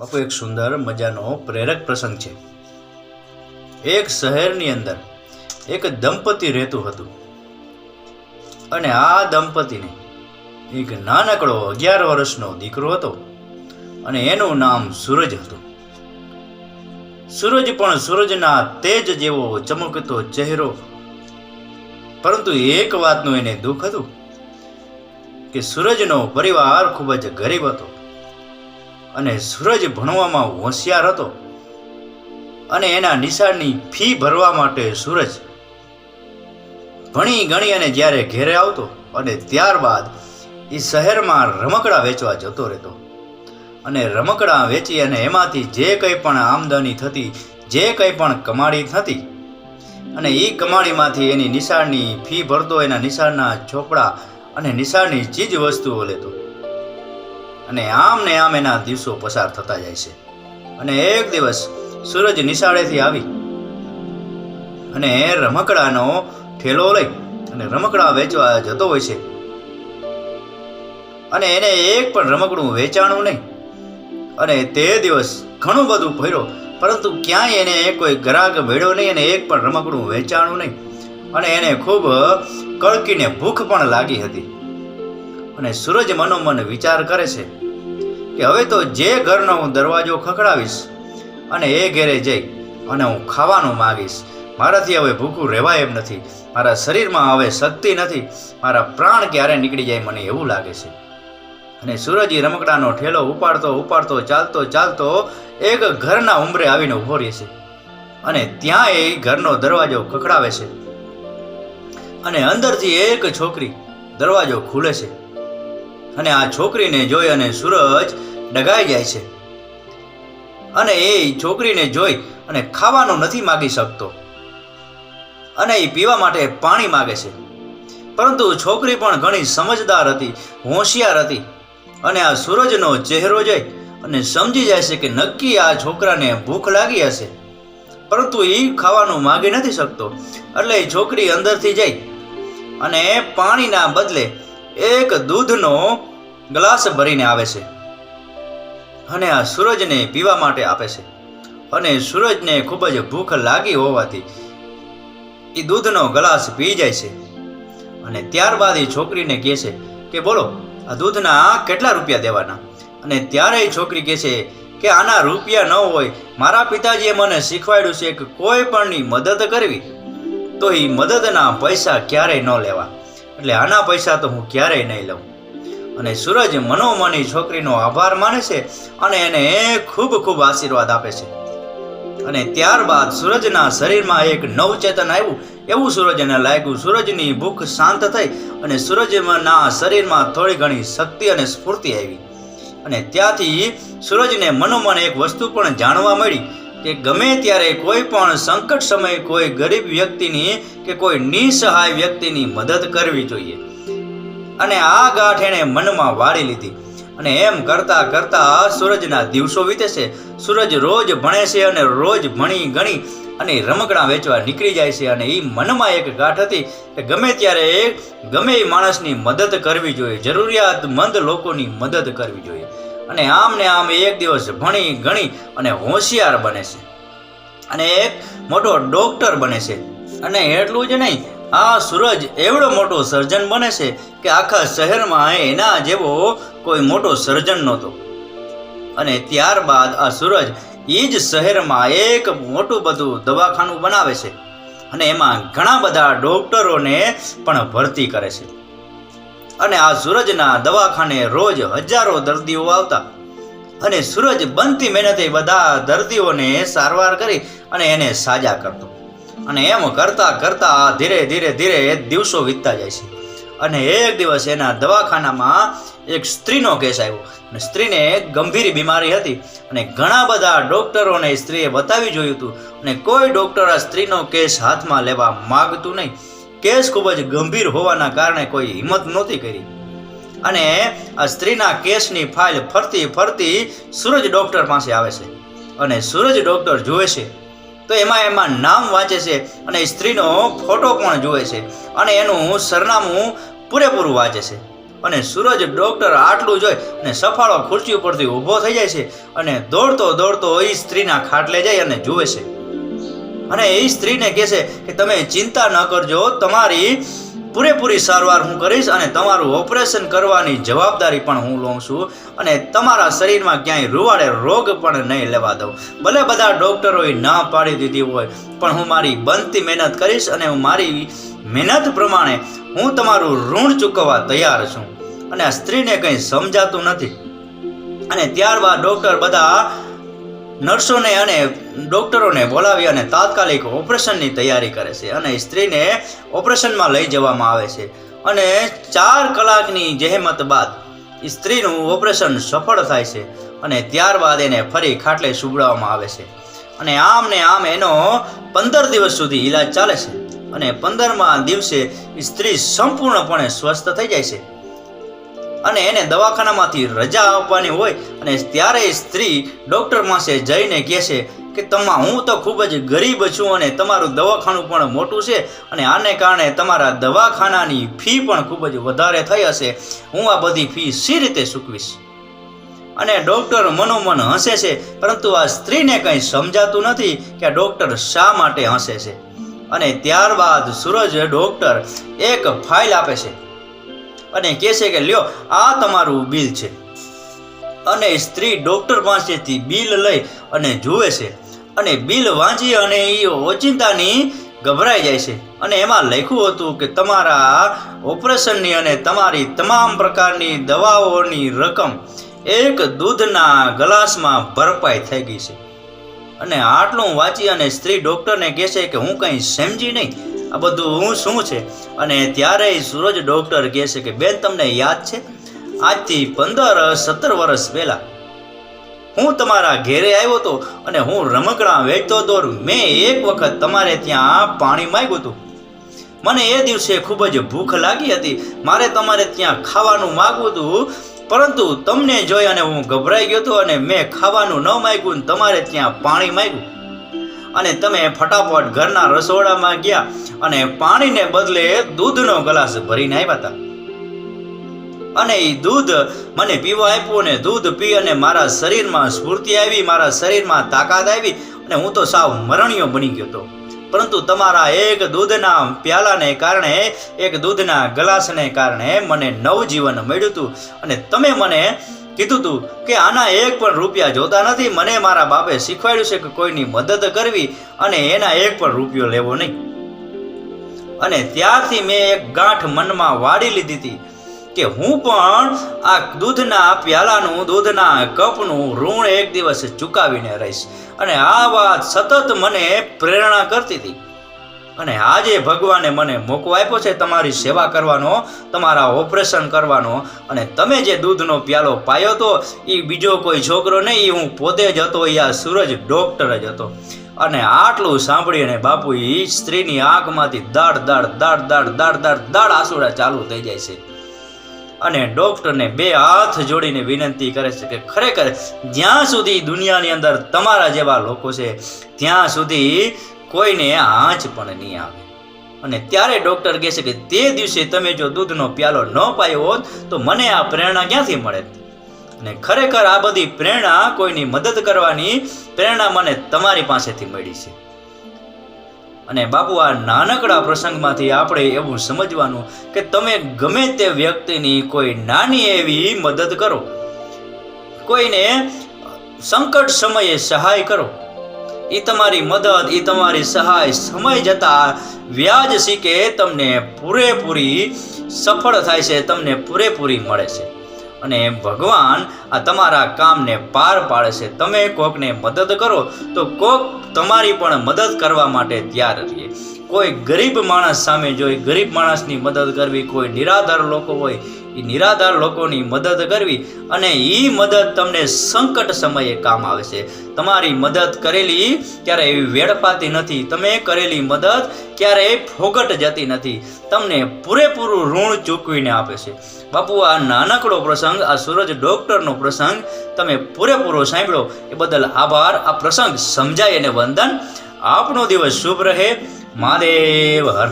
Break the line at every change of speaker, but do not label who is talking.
બાપુ, એક સુંદર મજાનો પ્રેરક પ્રસંગ છે. એક શહેરની અંદર એક દંપતી રહેતું હતું. અને આ દંપતીને એક નાનકડો અગિયાર વર્ષનો દીકરો હતો અને એનું નામ સૂરજ હતું. સૂરજ પણ સૂરજના તેજ જેવો ચમકતો ચહેરો. પરંતુ એક વાતનું એને દુઃખ હતું કે સૂરજનો પરિવાર ખૂબ જ ગરીબ હતો. અને સૂરજ ભણવામાં હોશિયાર હતો અને એના નિશાળની ફી ભરવા માટે સૂરજ ભણી ગણી અને જ્યારે ઘેરે આવતો અને ત્યારબાદ એ શહેરમાં રમકડા વેચવા જતો રહેતો. અને રમકડા વેચી અને એમાંથી જે કંઈ પણ આમદની થતી, જે કંઈ પણ કમાણી થતી અને એ કમાણીમાંથી એની નિશાળની ફી ભરતો, એના નિશાળના ચોપડા અને નિશાળની ચીજ વસ્તુઓ લેતો. અને આમ ને આમ એના દિવસો પસાર થતા જાય છે. અને એક દિવસ સૂરજ નિશાળેથી આવી અને રમકડાનો ઠેલો લઈ અને રમકડા વેચવા જતો હોય છે. અને એને એક પણ રમકડું વેચાણું નહીં. અને તે દિવસ ઘણું બધું ફર્યો પરંતુ ક્યાંય એને કોઈ ગ્રાહક મેળ્યો નહીં અને એક પણ રમકડું વેચાણું નહીં. અને એને ખૂબ કળકીને ભૂખ પણ લાગી હતી. અને સૂરજ મનોમન વિચાર કરે છે કે હવે તો જે ઘરનો હું દરવાજો ખખડાવીશ અને એ ઘેરે જઈ અને હું ખાવાનું માગીશ. મારાથી હવે ભૂખું રહેવાય એમ નથી. મારા શરીરમાં હવે શક્તિ નથી. મારા પ્રાણ ક્યારે નીકળી જાય મને એવું લાગે છે. અને સૂરજી રમકડાનો ઠેલો ઉપાડતો ઉપાડતો, ચાલતો ચાલતો એક ઘરના ઉંમરે આવીને ઊભો રહે છે. અને ત્યાં એ ઘરનો દરવાજો ખખડાવે છે. અને અંદરથી એક છોકરી દરવાજો ખુલે છે. અને આ છોકરીને જોઈ અને સૂરજ ડગાઈ જાય છે. અને એ છોકરીને જોઈ અને ખાવાનું નથી માગી શકતો. અને એ પીવા માટે પાણી માગે છે. પરંતુ છોકરી પણ ઘણી સમજદાર હતી, હોશિયાર હતી. અને આ સૂરજનો ચહેરો જોઈ અને સમજી જાય છે કે નક્કી આ છોકરાને ભૂખ લાગી હશે. પરંતુ એ ખાવાનું માગી નથી શકતો. એટલે છોકરી અંદરથી જઈ અને પાણીના બદલે એક દૂધનો ગ્લાસ ભરીને આવે છે અને આ સૂરજને પીવા માટે આપે છે. અને સૂરજને ખૂબ જ ભૂખ લાગી હોવાથી એ દૂધનો ગ્લાસ પી જાય છે. અને ત્યારબાદ એ છોકરીને કહે છે કે બોલો, આ દૂધના કેટલા રૂપિયા દેવાના? અને ત્યારે એ છોકરી કહે છે કે આના રૂપિયા ન હોય, મારા પિતાજીએ મને શીખવાડ્યું છે કે કોઈ પણની મદદ કરવી. તો એ મદદના પૈસા ક્યારેય ન લેવા. એટલે આના પૈસા તો હું ક્યારેય નહીં લઉં. અને સૂરજ મનોમની છોકરીનો આભાર માને છે અને એને ખૂબ ખૂબ આશીર્વાદ આપે છે. અને ત્યારબાદ સૂરજના શરીરમાં એક નવચેતન આવ્યું. એવું સૂરજને લાગ્યું, સૂરજની ભૂખ શાંત થઈ અને સૂરજના શરીરમાં થોડી ઘણી શક્તિ અને સ્ફૂર્તિ આવી. અને ત્યાંથી સૂરજને મનોમન એક વસ્તુ પણ જાણવા મળી. કે ગમે ત્યારે કોઈ પણ સંકટ સમયે કોઈ ગરીબ વ્યક્તિની કે કોઈ નિસહાય વ્યક્તિની મદદ કરવી જોઈએ. અને આ ગાંઠ એણે મનમાં વાળી લીધી. અને એમ કરતા કરતા સૂરજના દિવસો વીતે છે સૂરજ રોજ ભણે છે અને રોજ ભણી ગણી અને રમકડા વેચવા નીકળી જાય છે. અને એ મનમાં એક ગાંઠ હતી કે ગમે ત્યારે ગમે એ માણસની મદદ કરવી જોઈએ. જરૂરિયાતમંદ લોકોની મદદ કરવી જોઈએ. અને આમ ને આમ એક દિવસ ભણી, ગણી અને હોશિયાર બને છે. અને એક મોટો ડોક્ટર બને છે. અને એટલું જ નહીં, આ સૂરજ એવડો મોટો સર્જન બને છે કે આખા શહેરમાં એના જેવો કોઈ મોટો સર્જન નહોતો. અને ત્યારબાદ આ સૂરજ એ જ શહેરમાં એક મોટું બધું દવાખાનું બનાવે છે. અને એમાં ઘણા બધા ડોક્ટરોને પણ ભરતી કરે છે. અને આ સૂરજના દવાખાને રોજ હજારો દર્દીઓ આવતા. અને સૂરજ બનતી મહેનતે બધા દર્દીઓને સારવાર કરી અને એને સાજા કરતો. અને એમ કરતા કરતા ધીરે ધીરે ધીરે દિવસો વીતતા જાય છે. અને એક દિવસ એના દવાખાનામાં એક સ્ત્રીનો કેસ આવ્યો. અને સ્ત્રીને ગંભીર બીમારી હતી. અને ઘણા બધા ડૉક્ટરોને સ્ત્રીએ બતાવી જોયું હતું. અને કોઈ ડૉક્ટર આ સ્ત્રીનો કેસ હાથમાં લેવા માગતું નહીં. કેસ ખૂબ જ ગંભીર હોવાના કારણે કોઈ હિંમત નહોતી કરી. અને આ સ્ત્રીના કેસની ફાઇલ ફરતી ફરતી સૂરજ ડૉક્ટર પાસે આવે છે. અને સૂરજ ડૉક્ટર જુએ છે. તો એમાં એમાં નામ વાંચે છે અને સ્ત્રીનો ફોટો પણ જુએ છે અને એનું સરનામું પૂરેપૂરું વાંચે છે. અને સૂરજ ડૉક્ટર આટલું જોઈ અને સફાળો ખુરશી ઉપરથી ઊભો થઈ જાય છે અને દોડતો દોડતો એ સ્ત્રીના ખાટલે જાય અને જુએ છે. અને એ સ્ત્રીને કહે છે કે તમે ચિંતા ન કરજો, તમારી પૂરેપૂરી સારવાર હું કરીશ અને તમારું ઓપરેશન કરવાની જવાબદારી પણ હું લઉં છું અને તમારા શરીરમાં ક્યાંય રૂવાડે રોગ પણ નહીં લેવા દઉં. ભલે બધા ડૉક્ટરોએ ના પાડી દીધી હોય, પણ હું મારી બનતી મહેનત કરીશ અને હું મારી મહેનત પ્રમાણે હું તમારું ઋણ ચૂકવવા તૈયાર છું. અને આ સ્ત્રીને કંઈ સમજાતું નથી. અને ત્યારબાદ ડૉક્ટર બધા નર્સોને અને ડૉક્ટરોને બોલાવી અને તાત્કાલિક ઓપરેશનની તૈયારી કરે છે અને સ્ત્રીને ઓપરેશનમાં લઈ જવામાં આવે છે. અને ચાર કલાકની જહેમત બાદ સ્ત્રીનું ઓપરેશન સફળ થાય છે અને ત્યારબાદ એને ફરી ખાટલે સુવડાવવામાં આવે છે. અને આમ ને આમ એનો પંદર દિવસ સુધી ઈલાજ ચાલે છે. અને પંદરમા દિવસે સ્ત્રી સંપૂર્ણપણે સ્વસ્થ થઈ જાય છે. અને એને દવાખાનામાંથી રજા આપવાની હોય અને ત્યારે સ્ત્રી ડૉક્ટર પાસે જઈને કહે છે કે તમા, હું તો ખૂબ જ ગરીબ છું અને તમારું દવાખાનું પણ મોટું છે અને આને કારણે તમારા દવાખાનાની ફી પણ ખૂબ જ વધારે થઈ હશે. હું આ બધી ફી સી રીતે ચૂકવીશ? અને ડૉક્ટર મનોમન હસે છે, પરંતુ આ સ્ત્રીને કંઈ સમજાતું નથી કે ડૉક્ટર શા માટે હસે છે. અને ત્યારબાદ સૂરજ ડૉક્ટર એક ફાઇલ આપે છે. અને કહે છે કે, લ્યો, આ તમારું બિલ છે. અને સ્ત્રી ડૉક્ટર પાસેથી બિલ લઈ અને જુએ છે. અને બિલ વાંચી અને એ ઓચિંતાની ગભરાઈ જાય છે. અને એમાં લખ્યું હતું કે, તમારા ઓપરેશનની અને તમારી તમામ પ્રકારની દવાઓની રકમ એક દૂધના ગ્લાસમાં ભરપાઈ થઈ ગઈ છે. અને આટલું વાંચી અને સ્ત્રી ડૉક્ટરને કહેશે કે, હું કંઈ સમજી નહીં. આ બધું હું શું છે? અને ત્યારે સૂરજ ડૉક્ટર કહે છે કે, બેન, તમને યાદ છે? આજથી પંદર, સત્તર વર્ષ પહેલાં હું તમારા ઘેરે આવ્યો હતો અને હું રમકડાં વેચતો હતો મેં એક વખત તમારે ત્યાં પાણી માંગ્યું હતું. મને એ દિવસે ખૂબ જ ભૂખ લાગી હતી. મારે તમારે ત્યાં ખાવાનું માગવું હતું, પરંતુ તમને જોઈ અને હું ગભરાઈ ગયો હતો અને મેં ખાવાનું ન માગ્યું તમારે ત્યાં પાણી માગ્યું. અને તમે ફટાફટ ઘરના રસોડામાં ગયા અને પાણીને બદલે દૂધનો ગ્લાસ ભરીને આવ્યા હતા અને એ દૂધ મને પીવા આપ્યું અને દૂધ પી અને મારા શરીરમાં સ્ફૂર્તિ આવી, મારા શરીરમાં તાકાત આવી અને હું તો સાવ મરણીયો બની ગયો હતો પરંતુ તમારા એક દૂધના પ્યાલાને કારણે, એક દૂધના ગ્લાસને કારણે મને નવજીવન મળ્યું હતું અને તમે મને કીધું હતું કે આના એક પણ રૂપિયા જોતા નથી. મને મારા બાપે શીખવાડ્યું છે કે કોઈની મદદ કરવી અને એના એક પણ રૂપિયો લેવો નહીં. અને ત્યારથી મેં એક ગાંઠ મનમાં વાળી લીધી હતી કે હું પણ આ દૂધના પ્યાલાનું, દૂધના કપનું ઋણ એક દિવસ ચૂકાવીને રહીશ. અને આ વાત સતત મને પ્રેરણા કરતી હતી. અને આજે ભગવાને મને મોકો આપ્યો છે તમારી સેવા કરવાનો, તમારા ઓપરેશન કરવાનો. અને તમે જે દૂધનો પ્યાલો પાયો હતો એ બીજો કોઈ છોકરો નહીં હું પોતે જ હતો એ આ સૂરજ ડોક્ટર જ હતો. અને આટલું સાંભળીને બાપુ એ સ્ત્રીની આંખમાંથી દાડ દાડ દાડ દાડ દાડ દાડ દાડ આસુડા ચાલુ થઈ જાય છે. અને ડોક્ટરને બે હાથ જોડીને વિનંતી કરે છે કે ખરેખર જ્યાં સુધી દુનિયાની અંદર તમારા જેવા લોકો છે, ત્યાં સુધી કોઈને આંચ પણ નહીં આવે. અને ત્યારે ડૉક્ટર કહે છે કે તે દિવસે તમે જો દૂધનો પ્યાલો ન પાયો હોત, તો મને આ પ્રેરણા ક્યાંથી મળે? અને ખરેખર આ બધી પ્રેરણા કોઈની મદદ કરવાની પ્રેરણા મને તમારી પાસેથી મળી છે. અને બાપુ, આ નાનકડા પ્રસંગમાંથી આપણે એવું સમજવાનું કે તમે ગમે તે વ્યક્તિની કોઈ નાની એવી મદદ કરો. કોઈને સંકટ સમયે સહાય કરો. એ તમારી મદદ એ તમારી સહાય. સમય જતાં વ્યાજ શીખે તમને પૂરેપૂરી સફળ થાય છે, તમને પૂરેપૂરી મળે છે. અને ભગવાન આ તમારા કામને પાર પાડે છે. તમે કોકને મદદ કરો, તો કોક તમારી પણ મદદ કરવા માટે તૈયાર રહીએ. કોઈ ગરીબ માણસ સામે જોઈ, ગરીબ માણસની મદદ કરવી કોઈ નિરાધાર લોકો હોય એ નિરાધાર લોકોની મદદ કરવી અને એ મદદ તમને સંકટ સમયે કામ આવે છે. તમારી મદદ કરેલી ક્યારે એવી વેડફાતી નથી. તમે કરેલી મદદ ક્યારેય ફોગટ જતી નથી. તમને પૂરેપૂરું ઋણ ચૂકવીને આપે છે. બાપુ, આ નાનકડો પ્રસંગ, આ સૂરજ ડોક્ટરનો પ્રસંગ તમે પૂરેપૂરો સાંભળો. એ બદલ આભાર. આ પ્રસંગ સમજાય અને વંદન. આપનો દિવસ શુભ રહે. મહાદેવ, હર